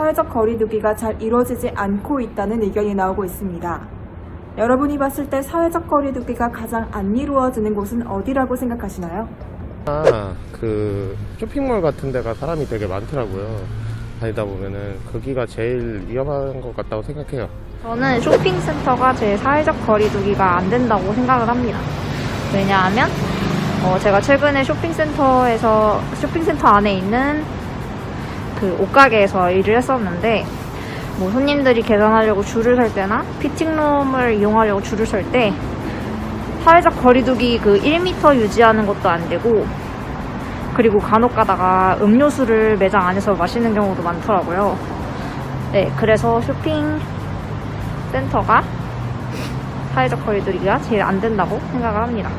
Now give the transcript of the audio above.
사회적 거리두기가 잘 이루어지지 않고 있다는 의견이 나오고 있습니다. 여러분이 봤을 때 사회적 거리두기가 가장 안 이루어지는 곳은 어디라고 생각하시나요? 아, 그 쇼핑몰 같은 데가 사람이 되게 많더라고요. 다니다 보면은 거기가 제일 위험한 것 같다고 생각해요. 저는 쇼핑센터가 제 사회적 거리두기가 안 된다고 생각을 합니다. 왜냐하면 어, 제가 최근에 쇼핑센터에서 쇼핑센터 안에 있는 그 옷가게에서 일을 했었는데 뭐 손님들이 계산하려고 줄을 설 때나 피팅룸을 이용하려고 줄을 설 때 사회적 거리두기 그 1m 유지하는 것도 안 되고 그리고 간혹 가다가 음료수를 매장 안에서 마시는 경우도 많더라고요. 네, 그래서 쇼핑 센터가 사회적 거리두기가 제일 안 된다고 생각을 합니다.